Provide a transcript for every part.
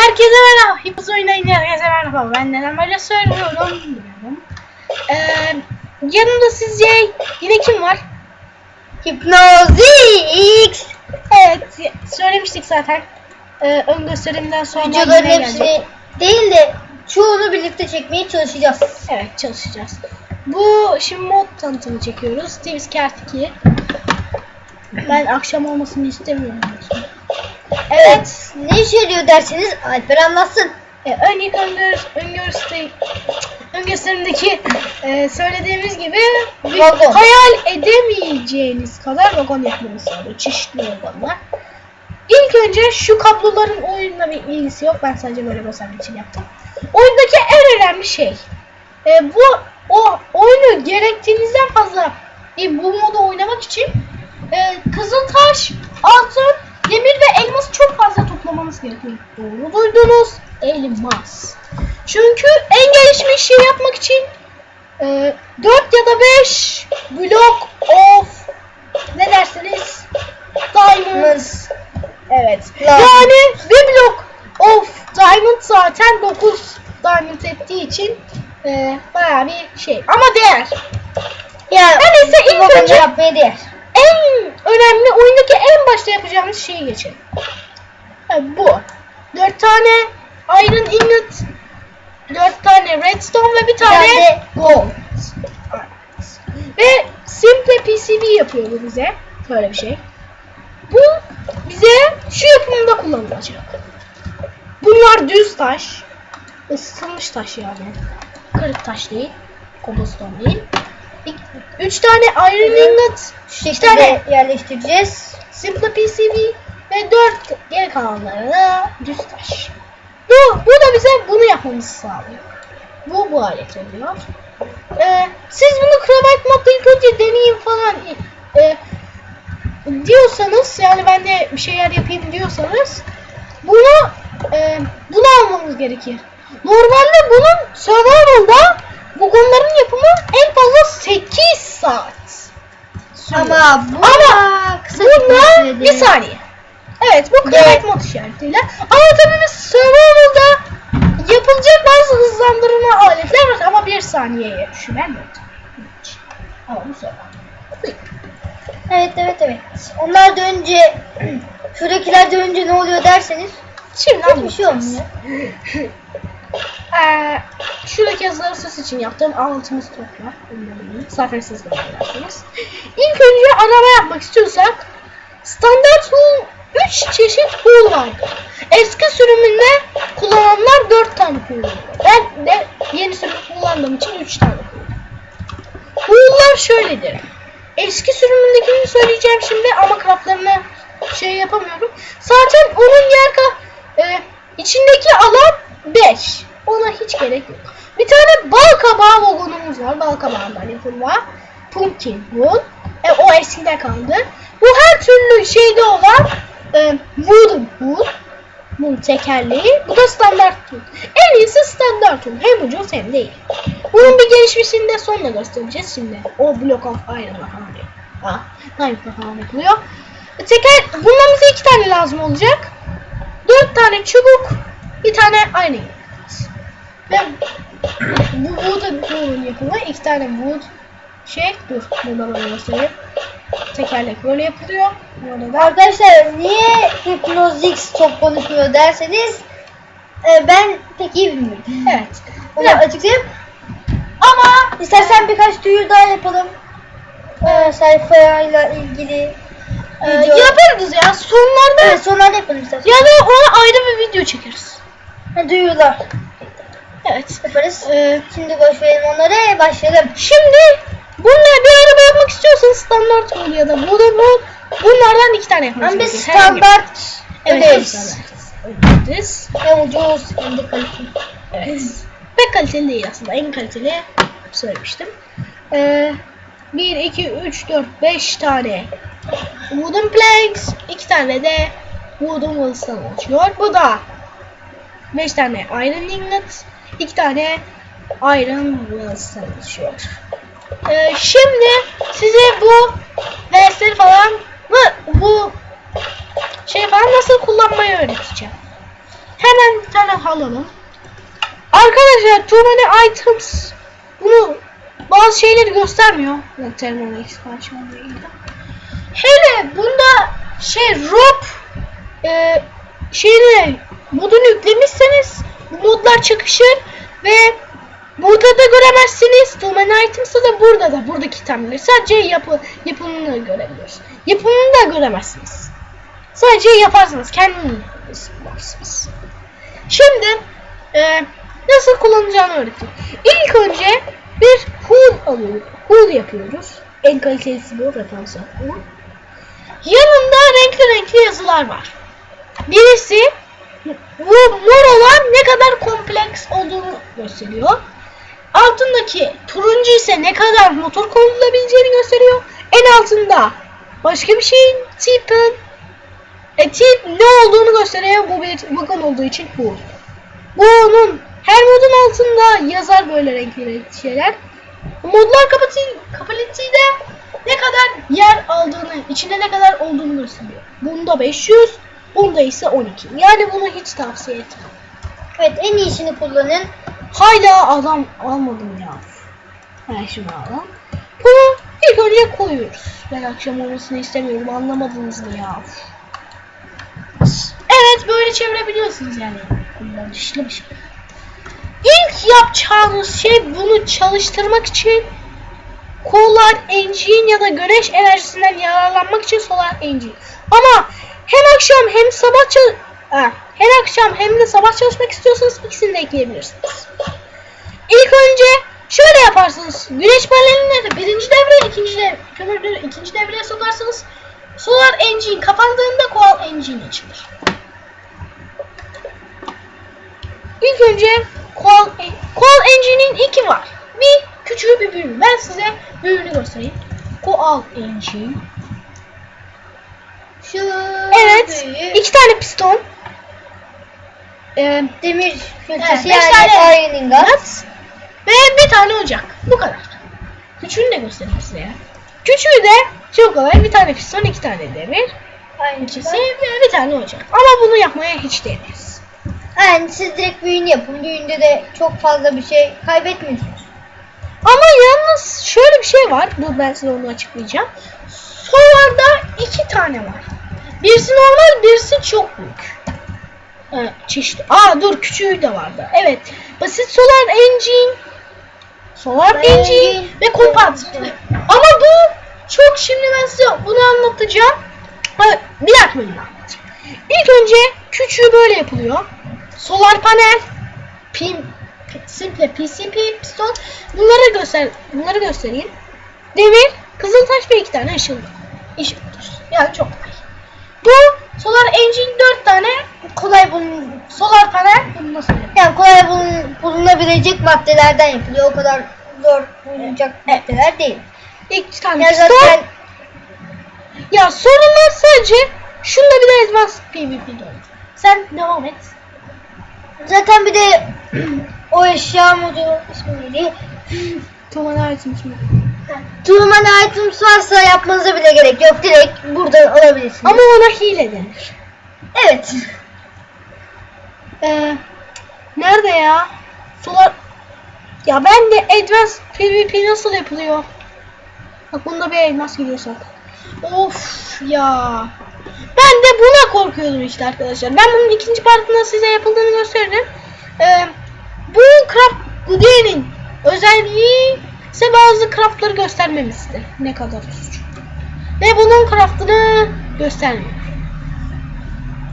Herkese merhaba. Hipnoz oynayın herkese merhaba. Ben neden böyle söylüyorum bilmiyorum. Ee, yanımda sizce yine kim var? Hipnozix. Evet söylemiştik zaten. Ee, ön gösterimden sonra Videoların yine hepsini gelecek. değil de çoğunu birlikte çekmeye çalışacağız. Evet çalışacağız. Bu şimdi mod tanıtımı çekiyoruz. Twist Kart 2. Ben akşam olmasını istemiyorum. Evet. Ne işe yarıyor derseniz Alper anlatsın. E, ön ilk öngör, öngörüste, ön gösterimdeki e, söylediğimiz gibi bir Vagon. hayal edemeyeceğiniz kadar vagon yapmamız sağlıyor. Çeşitli vagonlar. İlk önce şu kabloların oyunla bir ilgisi yok. Ben sadece böyle göstermek için yaptım. Oyundaki en önemli şey. E, bu o oyunu gerektiğinizden fazla bir bu modu oynamak için e, kızıl taş, altın, demir ve elması çok fazla toplamanız gerekiyor. Doğru duydunuz. Elmas. Çünkü en gelişmiş şey yapmak için e, 4 ya da 5 blok of ne dersiniz? Diamonds. Evet. Lazım. Yani bir blok of diamond zaten 9 diamond ettiği için e, bayağı bir şey. Ama değer. Ya neyse bu ilk önce yapmaya değer. en önemli oyundaki en başta yapacağımız şeyi geçelim. Ha, bu. 4 tane iron ingot, 4 tane redstone ve bir tane de gold. Ve simple PCB yapıyor bu bize. Böyle bir şey. Bu bize şu yapımında kullanılacak. Bunlar düz taş. Isıtılmış taş yani. Kırık taş değil. Cobblestone değil. İk- Üç tane iron ingot, Şu iki tane şekilde yerleştireceğiz. simple PCB ve dört geri kalanları da düz taş. Bu, bu da bize bunu yapmamızı sağlıyor. Bu bu hale geliyor. Ee, siz bunu Cravite modda ilk önce deneyin falan e, diyorsanız yani ben de bir şeyler yapayım diyorsanız bunu e, bunu almamız gerekir. Normalde bunun survival'da bu konuların yapımı en fazla 8 saat. sürüyor. Ama bu Ama kısa bunlar bir saniye. Evet bu. Cravite mod işaretiyle. Ama tabii biz survival'da yapılacak bazı hızlandırma aletler var ama bir saniyeye düşüren yok. Hiç. Ama bu survival. Evet evet evet. Onlar da önce şuradakiler de önce ne oluyor derseniz Şimdi hiçbir şey olmuyor. Ee, şuradaki yazıları ses için yaptığım anlatımız toplar. Zaten siz de öğrensiniz. İlk önce arama yapmak istiyorsak standart tool 3 çeşit tool var. Eski sürümünde kullananlar 4 tane kullanıyor. Ben de yeni sürüm kullandığım için 3 tane kullanıyorum. Tool'lar şöyledir. Eski sürümündekini söyleyeceğim şimdi ama craftlarını şey yapamıyorum. Zaten onun yer e, içindeki alan 5. Ona hiç gerek yok. Bir tane bal kabağı vagonumuz var. Bal kabağından yapılma. Pumpkin wood. E, o eskide kaldı. Bu her türlü şeyde olan e, wooden wood. Bunun tekerleği. Bu da standart tool. En iyisi standart tool. Hem ucuz hem de iyi. Bunun bir gelişmişini de sonra göstereceğiz şimdi. O block of falan diyor. Ha, diamond'la falan yapılıyor. E, Teker, bundan iki tane lazım olacak. Dört tane çubuk, bir tane aynı. Ve bu wood tool'un yapımı iki tane wood şey dur buradan göstereyim. Tekerlek böyle yapılıyor. Böyle da Arkadaşlar niye Hypnozix çok konuşmuyor derseniz e, ben pek iyi bilmiyorum. evet. Onu Evet. açıklayayım. Ama istersen birkaç duyuru daha yapalım. E, sayfayla ilgili. Ee, yaparız ya sonlarda Evet sonlarda yapalım istersen. ya da ona ayrı bir video çekeriz. Ha, duyurular Evet. yaparız. Ee, Şimdi boş verelim onları başlayalım. Şimdi bunlar bir araba yapmak istiyorsanız standart ya da wooden wood bunlardan iki tane yapmanız Ama biz standart ödeyiz. Öderiz. Hem ucuz hem de kaliteli. Evet. Pek kaliteli değil aslında. En kaliteli söylemiştim. Ee, 1, 2, 3, 4, 5 tane wooden planks, 2 tane de wooden wheels'tan oluşuyor. Bu da 5 tane iron ingot, 2 tane iron wheels'tan oluşuyor. Ee, şimdi size bu dersleri falan bu, bu şey falan nasıl kullanmayı öğreteceğim. Hemen bir tane alalım. Arkadaşlar too many items bunu bazı şeyleri göstermiyor. Yok, Terminal expansion de. Hele bunda şey rope e, şeyini modunu yüklemişseniz bu modlar çakışır ve burada da göremezsiniz. Many items'ı da burada da buradaki itemleri sadece yapı yapımını görebiliyoruz. Yapımını da göremezsiniz. Sadece yaparsınız. Kendiniz yaparsınız. Şimdi e, nasıl kullanacağını öğreteyim. İlk önce bir hood alıyoruz. Hood yapıyoruz. En kalitelisi bu referans. Yanında renkli renkli yazılar var. Birisi bu mor olan ne kadar kompleks olduğunu gösteriyor. Altındaki turuncu ise ne kadar motor konulabileceğini gösteriyor. En altında başka bir şeyin tipin e, tip ne olduğunu gösteriyor. Bu bir wagon olduğu için bu. Bunun her modun altında yazar böyle renkli şeyler. Modlar kapasitesi de ne kadar yer aldığını, içinde ne kadar olduğunu gösteriyor. Bunda 500, bunda ise 12. Yani bunu hiç tavsiye etmem. Evet en iyisini kullanın. Hala adam almadım ya. Ben şimdi alalım. Bunu ilk önce koyuyoruz. Ben akşam olmasını istemiyorum. Anlamadınız mı ya? Evet böyle çevirebiliyorsunuz yani. Kullanışlı bir şey. İlk yapacağınız şey bunu çalıştırmak için Solar Engine ya da güneş enerjisinden yararlanmak için Solar Engine. Ama hem akşam hem sabah çal ha, hem akşam hem de sabah çalışmak istiyorsanız ikisini de ekleyebilirsiniz. İlk önce şöyle yaparsınız. Güneş panelini birinci devre, ikinci devre, kömürleri ikinci devreye sokarsınız. Solar Engine kapandığında Coal Engine açılır. İlk önce Coal, Coal Engine'in iki var. Bir küçüğü bir büyüğü. Ben size büyüğünü göstereyim. Coal Engine. Evet. iki tane piston. Ee, demir Evet, filtresi beş yani tane. gas. Nuts ve bir tane ocak. Bu kadar. Küçüğünü de göstereyim size ya. Küçüğü de çok kolay. Bir tane piston, iki tane demir. Aynı İkisi ve bir tane ocak. Ama bunu yapmaya hiç değmez. Yani siz direkt büyüğünü yapın. Büyüğünde de çok fazla bir şey kaybetmiyorsunuz. Ama yalnız şöyle bir şey var. Dur ben size onu açıklayacağım. Solarda iki tane var. Birisi normal, birisi çok büyük. Ee, çeşitli. Aa dur küçüğü de vardı. Evet. Basit solar engine, solar engine ve kompat. Ama bu çok şimdi ben size bunu anlatacağım. Ha, bir dakika bölümü anlatacağım. İlk önce küçüğü böyle yapılıyor. Solar panel, pin, simple PCP piston. Bunları göster, bunları göstereyim. Demir, kızıltaş ve iki tane ışıl. ışıldır. Yani çok kolay. Bu solar engine 4 tane Kolay bulun, solar panel. Bunu nasıl yapayım? yani kolay bulun, bulunabilecek maddelerden yapılıyor. O kadar zor bulunacak Evet. maddeler değil. İki tane Ya zaten Ya sorunlar sadece şunda bir de advanced PvP oldu. Sen devam et. zaten bir de o eşya modu ismi neydi? Tuman item şimdi. Turman items varsa yapmanıza bile gerek yok. Direkt burada alabilirsiniz. Ama ona hile denir. evet. Ee, nerede ya? Solar... Ya ben de advanced PvP nasıl yapılıyor? Bak bunda bir elmas geliyor zaten. Of ya. Ben de buna korkuyordum işte arkadaşlar. Ben bunun ikinci partında size yapıldığını gösteririm. Ee, bu craft Goodyear'in özelliği ise bazı craftları göstermemişti. Ne kadar üzücü. Ve bunun craftını göstermiyor.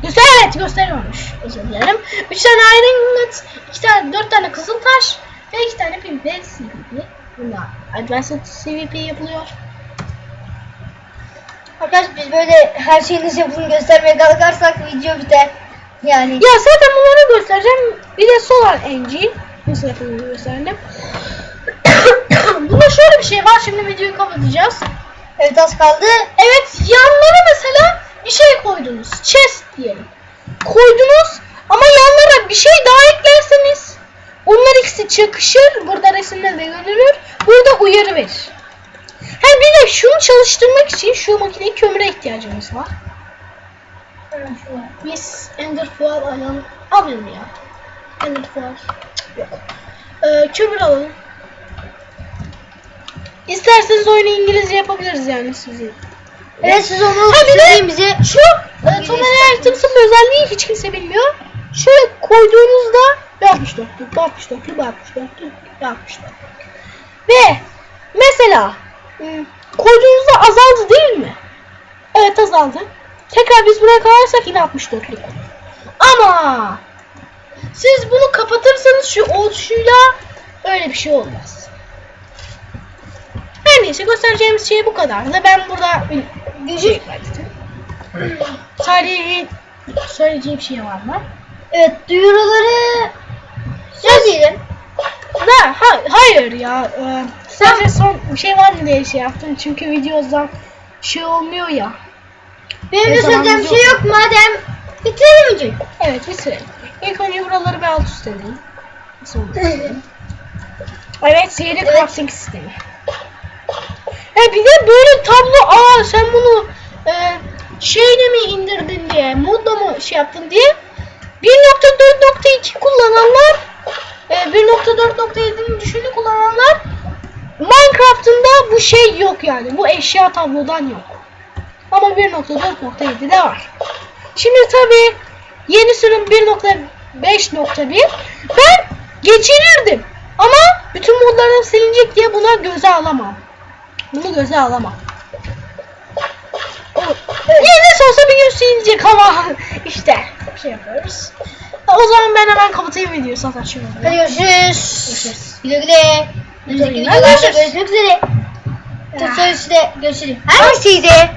Göster evet gösteriyormuş. Özür dilerim. 3 tane iron ingot, 2 tane 4 tane kızıl taş ve 2 tane PvP CVP. Bunlar advanced CVP yapılıyor. Arkadaşlar biz böyle her şeyiniz yapın göstermeye kalkarsak video biter. Yani Ya zaten bunları göstereceğim. Bir de Solar Engine. Nasıl yapıldığını göstereceğim. Bunda şöyle bir şey var. Şimdi videoyu kapatacağız. evet az kaldı. Evet yanlara mesela bir şey koydunuz. Chest diyelim. Koydunuz ama yanlara bir şey daha eklerseniz onlar ikisi çakışır. Burada resimde de görünür. Burada uyarı verir. Ha bir de şunu çalıştırmak için şu makineyi kömüre ihtiyacımız var. Biz Ender Fuel alalım. Alayım ya. Ender var. Yok. Ee, kömür alalım. İsterseniz oyunu İngilizce yapabiliriz yani sizi. Evet siz onu bize. Şu e, Items'ın bir özelliği hiç kimse bilmiyor. Şöyle koyduğunuzda 64'lük, 64'lük, 64'lük, 64'lük. Ve mesela hmm, koyduğunuzda azaldı değil mi? Evet azaldı. Tekrar biz buraya koyarsak yine 64'lük. Ama siz bunu kapatırsanız şu oluşuyla öyle bir şey olmaz. Her neyse göstereceğimiz şey bu kadar. Da ben burada şey ekledim. Sadece söyleyeceğim bir şey var mı? Evet duyuruları söyleyelim. Da, ha, hayır ya. E, sadece son bir şey var mı diye şey yaptım. Çünkü videodan şey olmuyor ya. Benim Ne de söyleyeceğim bir şey yok madem bitirelim mi Cem? Evet bitirelim. İlk önce buraları bir alt üst edelim. Sonra bitirelim. Evet sihirli Evet. crafting sistemi. He bir de böyle tablo aa sen bunu e, şeyle mi indirdin diye modla mı şey yaptın diye 1.4.2 kullananlar e, 1.4.7'nin düşüğünü kullananlar Minecraft'ında bu şey yok yani bu eşya tablodan yok. Ama 1.4.7'de var. Şimdi tabi yeni sürüm 1.5.1 ben geçirirdim. Ama bütün modlarım silinecek diye buna göze alamam. Bunu göze alamam. Nasıl olsa bir gün silinecek ama işte bir şey yapıyoruz. O zaman ben hemen kapatayım videoyu zaten şimdi. Hadi görüşürüz. Görüşürüz. Güle güle. Önümüzdeki Görüşürüz. videolarda görüşmek üzere. Tutorial'de görüşürüz. Her size.